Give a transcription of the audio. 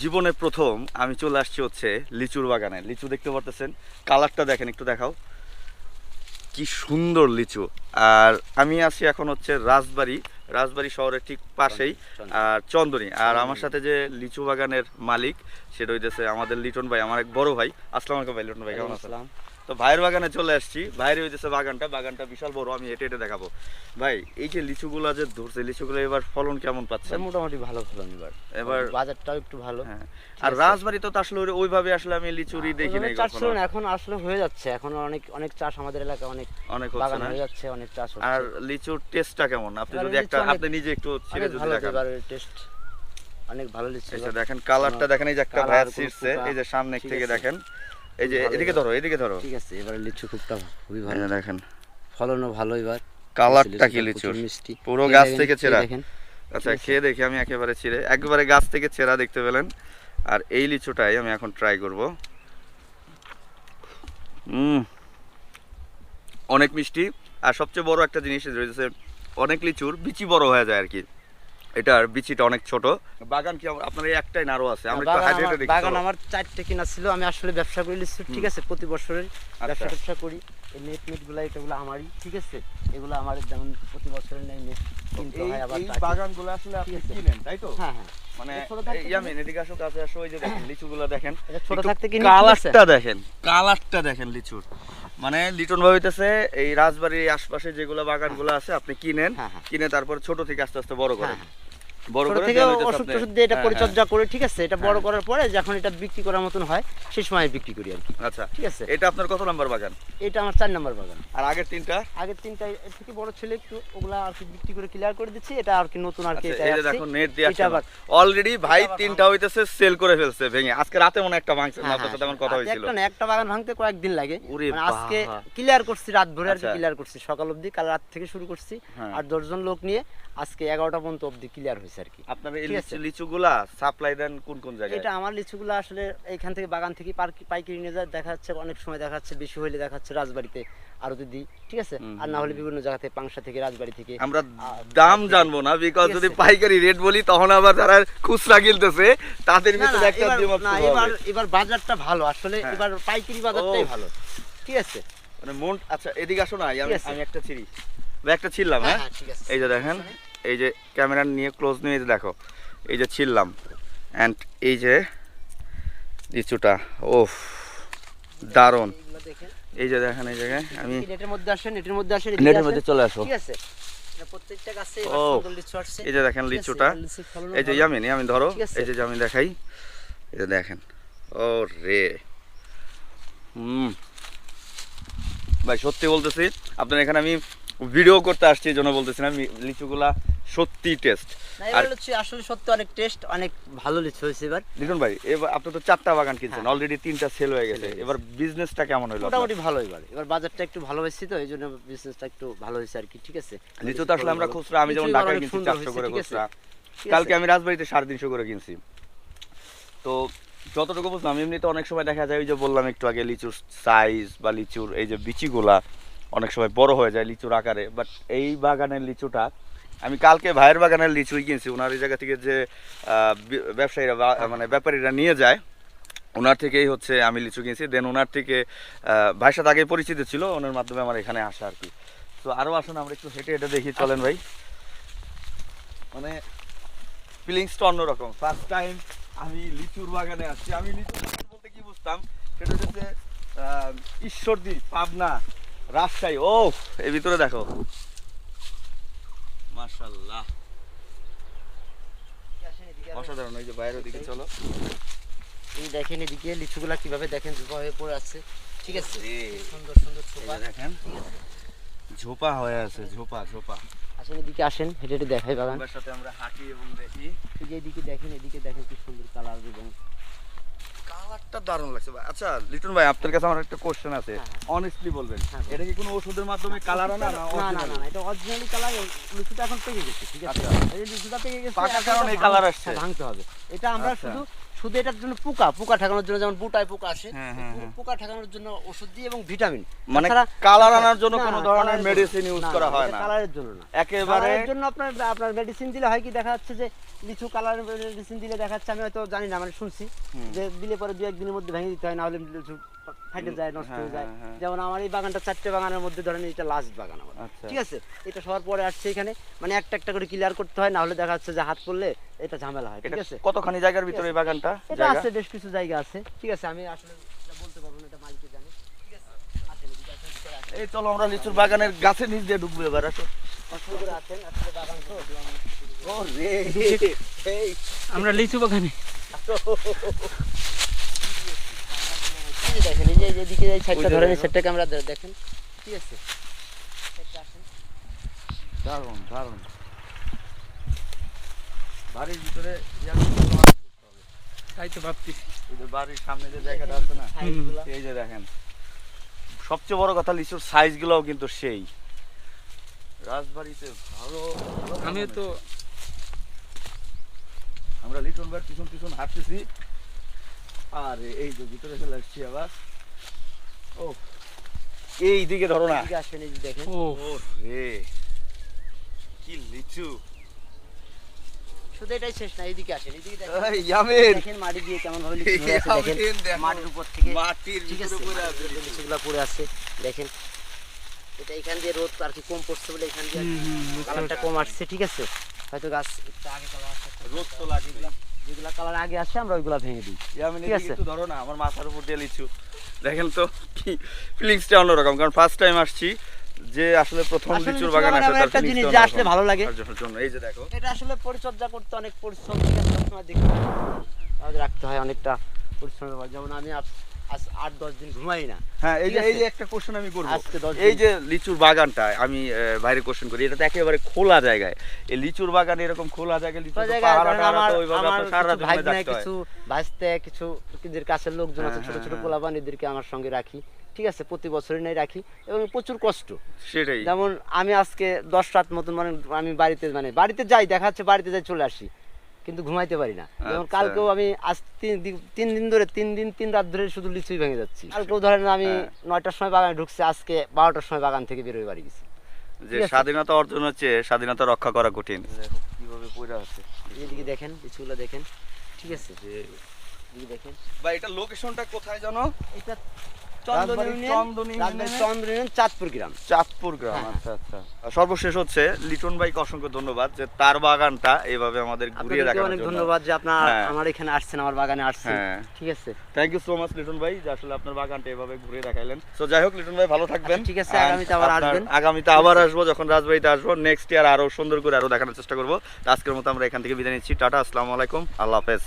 জীবনে প্রথম আমি চলে আসছি হচ্ছে লিচুর বাগানে। লিচু দেখতে পারতেছেন? কালারটা দেখেন একটু দেখাও। কি সুন্দর লিচু। আর আমি আছি এখন হচ্ছে রাজবাড়ি রাজবাড়ি শহরের ঠিক পাশেই আর চন্দনী আর আমার সাথে যে লিচু বাগানের মালিক সেটা হইতেছে আমাদের লিটন ভাই আমার এক বড় ভাই। আসসালাম আলাইকুম ভাই লিটন ভাই কেমন আছেন? তো ভাইয়ের বাগানে চলে আসছি। ভাইয়ের হইতেছে বাগানটা বাগানটা বিশাল বড় আমি হেঁটে হেঁটে দেখাবো। ভাই এই যে লিচুগুলা যে ধরছে লিচুগুলো এবার ফলন কেমন পাচ্ছেন মোটামুটি ভালো ফলন এবার। এবার বাজারটাও একটু ভালো। হ্যাঁ। আর রাজবাড়ি তো আসলে ওইভাবে আসলে আমি লিচুরি দেখি নাই চাষ না, এখন আসলে হয়ে যাচ্ছে। এখন অনেক অনেক চাষ আমাদের এলাকায় অনেক অনেক বাগান হয়ে যাচ্ছে অনেক চাষ আর লিচুর টেস্টটা কেমন? আপনি যদি একটা আপনি নিজে একটু ছিঁড়ে যদি দেখান। টেস্ট অনেক ভালো লিচু। দেখেন কালারটা দেখেন এই যে একটা ভাইয়া ছিঁড়ছে এই যে সামনে থেকে দেখেন। এই যে এদিকে ধরো এদিকে ধরো। ঠিক আছে এবার লিচু খুবটা খুবই ভালো। দেখেন। ফলনও ভালো এবার। কালারটা কি লিচুর? মিষ্টি। পুরো গাছ থেকে ছেঁড়া। দেখেন। আচ্ছা খেয়ে দেখি আমি একেবারে ছিঁড়ে। একবারে গাছ থেকে ছেঁড়া দেখতে পেলেন। আর এই লিচুটাই আমি এখন ট্রাই করব। হুম অনেক মিষ্টি। আর সবচেয়ে বড় একটা জিনিস রয়েছে অনেক লিচুর বিচি বড় হয়ে যায় আর কি। এটার বিচিটা অনেক ছোট। বাগান কি আপনার এই একটাই নাড়ু আছে? আমরা একটু দেখি বাগান আমার চারটে কিনা ছিল আমি আসলে ব্যবসা করি ঠিক আছে প্রতি বছরের ব্যবসা আচ্ছা। ট্যাবসা করি। এই নেট মেটগুলা এটাগুলো আমারই ঠিক আছে? এগুলো আমার যেমন প্রতি বছরের নেই নেট কিনতে হয় আবার এই বাগানগুলো আসলে আপনি কিনেন তাই তো? হ্যাঁ হ্যাঁ। মানে ইয়ামিন এদিকে আসো কাছে আসো ওই যে দেখেন লিচুগুলো দেখেন। ছোট থাকতে কিনে কালারটা দেখেন কালারটা দেখেন লিচুর। মানে লিটন ভাবিতেছে এই রাজবাড়ির আশপাশে যেগুলো বাগানগুলো আছে আপনি কিনেন হ্যাঁ, হ্যাঁ। কিনে তারপর ছোট থেকে আস্তে আস্তে বড় করেন হ্যাঁ, বড় করে থেকে ওষুধ টষুধ দিয়ে এটা পরিচর্যা করে ঠিক আছে? এটা বড়। করার পরে যখন এটা বিক্রি করার মতন হয় সেই সময় বিক্রি করি আর কি। আচ্ছা। ঠিক আছে? এটা আপনার কত নাম্বার বাগান? এটা আমার চার নাম্বার বাগান। আর আগের তিনটা? আগের তিনটা এর থেকে বড় ছিল একটু ওগুলা আর কি বিক্রি করে ক্লিয়ার করে দিচ্ছি এটা আর কি নতুন আর কি এটা এই দেখো নেট দিয়ে এটা অলরেডি ভাই তিনটা হইতেছে সেল করে ফেলছে ভেঙে। আজকে রাতে মনে একটা ভাঙছে আপনার সাথে আমার কথা হয়েছিল। একটা না, একটা বাগান ভাঙতে কয়েকদিন লাগে। মানে আজকে ক্লিয়ার করছি রাত ভরে আর কি আচ্ছা। ক্লিয়ার করছি সকাল অবধি কাল রাত থেকে শুরু করছি। হ্যাঁ। আর দশজন লোক নিয়ে আজকে এগারোটা পর্যন্ত অবধি ক্লিয়ার হয়েছে আর কি। আপনার এই। লিচুগুলা সাপ্লাই দেন কোন কোন জায়গায়? এটা আমার লিচুগুলো আসলে এইখান থেকে বাগান থেকে পাইকারি নিয়ে যায় দেখা যাচ্ছে অনেক সময় দেখা যাচ্ছে বেশি হলে দেখা যাচ্ছে রাজবাড়িতে আরও দিদি ঠিক আছে? আর না হলে বিভিন্ন জায়গা থেকে পাংশা থেকে রাজবাড়ি থেকে আমরা দাম জানব না বিকজ যদি। পাইকারি রেট বলি তখন আবার যারা খুচরা কিনতেছে তাদের ভিতরে একটা এবার- না, এবার এবার বাজারটা ভালো আসলে হ্যাঁ। এবার পাইকারি বাজারটাই ভালো ঠিক আছে? মানে মন আচ্ছা এদিকে আসো না আমি একটা ছিড়ি। একটা ছিললাম হ্যাঁ ঠিক আছে। এই যে দেখেন। এই যে ক্যামেরা নিয়ে ক্লোজ নিয়ে এই যে দেখো এই যে ছিললাম অ্যান্ড এই যে লিচুটা ওফ দারুণ এই যে দেখেন এই জায়গায় আমি নেটের মধ্যে আসেন নেটের মধ্যে আসেন নেটের মধ্যে চলে আসো ঠিক আছে এই যে দেখেন লিচুটা এই যে। ইয়ামিন ইয়ামিন ধরো এই যে আমি দেখাই এই যে দেখেন ও রে হুম ভাই সত্যি বলতেছি আপনার এখানে আমি ভিডিও করতে আসছি এই জন্য বলতেছি না আমি লিচুগুলা সত্যি টেস্ট আর আসলে সত্যি অনেক টেস্ট অনেক ভালো লিচু হয়েছে এবার। লিটন ভাই এবার আপনি তো চারটা বাগান কিনছেন হ্যাঁ। অলরেডি তিনটা সেল হয়ে গেছে। এবার বিজনেসটা কেমন হলো মোটামুটি ভালো এবার। এবার বাজারটা একটু ভালো হয়েছে তো এই জন্য বিজনেসটা একটু ভালো হয়েছে আর কি ঠিক আছে? লিচু তো আসলে আমরা খুচরা আমি যেমন ঢাকায় কিনছি সুন্দর চারশো হয়েছে, করে খুচরা। কালকে আমি রাজবাড়িতে সাড়ে তিনশো করে কিনছি। তো যতটুকু বুঝলাম এমনিতে অনেক সময় দেখা যায় ওই যে বললাম একটু আগে লিচুর সাইজ বা লিচুর এই যে বিচিগুলা অনেক সময় বড় হয়ে যায় লিচুর আকারে বাট এই বাগানের লিচুটা আমি কালকে ভাইয়ের বাগানের লিচুই কিনছি ওনার এই জায়গা থেকে যে ব্যবসায়ীরা মানে ব্যাপারীরা নিয়ে যায় ওনার থেকেই হচ্ছে আমি লিচু কিনছি। দেন ওনার থেকে ভাইয়ের সাথে আগে পরিচিত ছিল ওনার মাধ্যমে আমার এখানে আসা আর কি। তো আরও আসুন, আমরা একটু হেঁটে হেঁটে দেখি, চলেন ভাই। মানে ফিলিংসটা অন্যরকম। ফার্স্ট টাইম আমি লিচুর বাগানে আসছি। আমি বাগান বলতে কি বুঝতাম? সেটা হচ্ছে ঈশ্বরদী, পাবনা, রাজশাহী। ও এর ভিতরে দেখো। মাশাল্লাহ। অসাধারণ ওই যে বাইরের দিকে চলো। এই দেখেন এদিকে লিচুগুলা কীভাবে দেখেন ঝোপা হয়ে পড়ে আছে ঠিক আছে? রে। সুন্দর সুন্দর ঝোপা। দেখেন ঝোপা হয়ে আছে ঝোপা ঝোপা। আসেন এদিকে আসেন হেঁটে হেঁটে দেখাই বাগান। সাথে আমরা হাঁটি এবং দেখি। এই যে এদিকে দেখেন এদিকে দেখেন কি সুন্দর কালার এবং কালারটা দারুণ লাগছে ভাই। আচ্ছা লিটন ভাই আপনার কাছে আমার একটা কোশ্চেন আছে হ্যাঁ, হ্যাঁ। অনেস্টলি বলবেন হ্যাঁ, এটা কি কোনো ওষুধের মাধ্যমে কালার আনা না না না এটা অরিজিনালি কালার লুচিটা এখন পেকে গেছে ঠিক আছে আচ্ছা। এই লুচিটা পেকে গেছে পাকার কারণে কালার আসছে? হ্যাঁ, ভাঙতে হবে এটা আমরা আচ্ছা। শুধু শুধু এটার জন্য পোকা পোকা ঠেকানোর জন্য যেমন বুটায় পোকা আসে হ্যাঁ, হ্যাঁ, হ্যাঁ। পোকা ঠেকানোর জন্য ওষুধ দিয়ে এবং ভিটামিন। মানে কালার আনার জন্য কোন ধরনের মেডিসিন ইউজ করা হয় না। কালারের জন্য না। একেবারে এর জন্য আপনার আপনার মেডিসিন দিলে হয় কি দেখা যাচ্ছে যে লিচু কালার মেডিসিন দিলে দেখা যাচ্ছে আমি হয়তো জানি না মানে শুনছি যে দিলে পরে দু একদিনের মধ্যে ভেঙে দিতে হয় না হলে ফাটে যায় নষ্ট হ্যাঁ, হয়ে যায়। হ্যাঁ, হ্যাঁ। যেমন আমার এই বাগানটা চারটে বাগানের মধ্যে ধরেন এটা লাস্ট বাগান আমার। আচ্ছা। ঠিক আছে? এটা সবার পরে আসছে এখানে। মানে একটা একটা করে ক্লিয়ার করতে হয় না হলে দেখা যাচ্ছে যে হাত পড়লে এটা ঝামেলা হয় ঠিক আছে? কতখানি জায়গার ভিতরে এই বাগানটা? এটা আছে বেশ কিছু জায়গা আছে। ঠিক আছে আমি আসলে বলতে পারব না এটা মালিকে জানে। এই চলো আমরা লিচুর বাগানের গাছের নিচ দিয়ে ঢুকবো এবার আসো। আমরা লিচু বাগানে। এই দেখেন এই যে এদিকে এই সাইডটা ধরেন এই সাইডটাকে আমরা দেখেন। ঠিক আছে? দারুণ দারুণ। বাড়ির ভিতরে তাই তো ভাবতেছি। বাড়ির সামনে যে জায়গাটা আছে না এই যে দেখেন সবচেয়ে বড় কথা লিচুর সাইজ গুলাও কিন্তু সেই। রাজবাড়িতে ভালো আমি তো আমরা লিটন ভাইয়ের পিছন পিছন হাঁটতেছি। আর এই যে ভিতরে চলে আসছি আবার। ও এই দিকে ধরো না। আসেন এই দেখেন। ও ও রে কি লিচু। শুধু এটাই শেষ না এইদিকে আসেন এইদিকে দেখেন। দেখেন মাটি দিয়ে কেমন ভাবে লিচু দেখেন। মাটির উপর থেকে মাটির আছে পড়ে আছে মাটির উপর লিচুগুলা পড়ে আছে দেখেন। এটা এখান দিয়ে রোদ আর কি কম পড়ছে বলে এখান দিয়ে কালারটা কম আসছে ঠিক আছে। হয়তো গাছ আগে রোদ তো লাগবে যেগুলা কালার আগে আসে আমরা ওইগুলা ভেঙে দিই। ঠিক আছে। একটু ধরো না আমার মাথার উপর দিয়ে লিচু। দেখেন তো কি ফিলিংসটা অন্যরকম কারণ ফার্স্ট টাইম আসছি যে আসলে প্রথম লিচুর বাগান আসলে আসে একটা জিনিস যে আসলে ভালো লাগে। জন্য এই যে দেখো। এটা আসলে পরিচর্যা করতে অনেক পরিশ্রম দেখতে রাখতে হয় অনেকটা পরিশ্রম যেমন আমি আজ আজ আট দশ দিন ঘুমাই না। হ্যাঁ এই যে এই যে একটা কোশ্চেন আমি করব। আজকে এই যে লিচুর বাগানটা আমি বাইরে কোশ্চেন করি এটা তো একেবারে খোলা জায়গায়। এই লিচুর বাগান এরকম খোলা জায়গায় লিচু তো তো জায়গায় পাহারা ধরেন টাহারা আমার তো ওইভাবে আমার আপনার সারা রাত কিছু ঘুমিয়ে ভাগ্নে, থাকতে হয়। কিছু ভাসতে কাছের লোকজন আছে হ্যাঁ, ছোট হ্যাঁ, ছোট হ্যাঁ। পোলাপান এদেরকে আমার সঙ্গে রাখি। ঠিক আছে প্রতি বছরই নাই রাখি এবং প্রচুর কষ্ট। সেটাই। যেমন আমি আজকে দশ রাত মতন মানে আমি বাড়িতে মানে বাড়িতে যাই দেখা যাচ্ছে বাড়িতে যাই চলে আসি। কিন্তু ঘুমাইতে পারি না। যেমন আচ্ছা। কালকেও আমি আজ তিন দিন- তিন দিন ধরে তিন দিন তিন রাত ধরে শুধু লিচুই ভেঙে যাচ্ছি। কালকেও ধরেন আমি হ্যাঁ। নয়টার সময় বাগানে ঢুকছি আজকে বারোটার সময় বাগান থেকে বেরোয় বাড়ি গেছি। যে স্বাধীনতা অর্জন হচ্ছে স্বাধীনতা রক্ষা করা কঠিন। কীভাবে পড়ে আছে। এদিকে দেখেন লিচুগুলো দেখেন। ঠিক আছে? যে দেখেন। বা এটা লোকেশনটা কোথায় জানো? এটা চন্দন রাজবাড়ির ইউনিয়ন চন্দন রাজবাড়ির ইউনিয়নে? চন্দন ইউনিয়ন চাঁদপুর গ্রাম। চাঁদপুর গ্রাম আচ্ছা আচ্ছা। সর্বশেষ হচ্ছে লিটন ভাইকে অসংখ্য ধন্যবাদ যে তার বাগানটা এভাবে আমাদের ঘুরিয়ে আপনাদেরকে অনেক ধন্যবাদ যে আপনার। আমার এখানে আসছেন আমার বাগানে আসছেন। ঠিক আছে। Thank you so much Liton ভাই যে আসলে আপনার বাগানটা এভাবে ঘুরে দেখাইলেন। তো যাই হোক লিটন ভাই ভালো থাকবেন। ঠিক আছে, আগামীতে আবার আসবেন। আগামীতে আবার আসব যখন রাজবাড়িতে আসব। নেক্সট ইয়ার আরও সুন্দর করে আরও দেখানোর চেষ্টা করব। আজকের মতো আমরা এখান থেকে বিদায় নিচ্ছি। টাটা আসসালামু আলাইকুম। আল্লাহ হাফেজ।